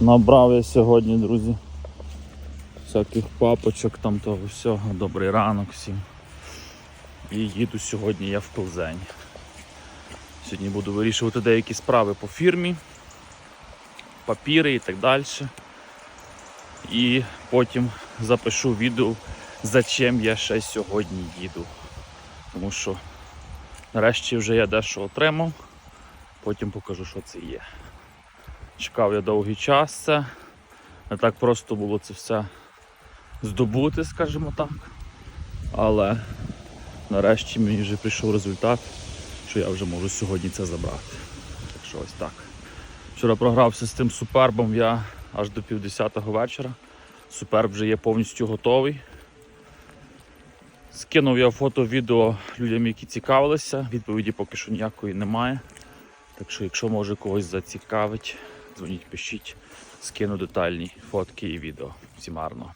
Набрав я сьогодні, друзі. Всяких папочок там того всього. Добрий ранок всім. І їду сьогодні я в Пилзень. Сьогодні буду вирішувати деякі справи по фірмі, папіри і так далі. І потім запишу відео, за чим я ще сьогодні їду. Тому що нарешті вже я дещо отримав, потім покажу, що це є. Чекав я довгий час це. Не так просто було це все здобути, скажімо так. Але нарешті мені вже прийшов результат, що я вже можу сьогодні це забрати. Так що ось так. Вчора програвся з тим супербом я аж до півдесятого вечора. Суперб вже є повністю готовий. Скинув я фото, відео людям, які цікавилися. Відповіді поки що ніякої немає. Так що, якщо може когось зацікавить, дзвоніть, пишіть, скину детальні фотки і відео. Всім гарного.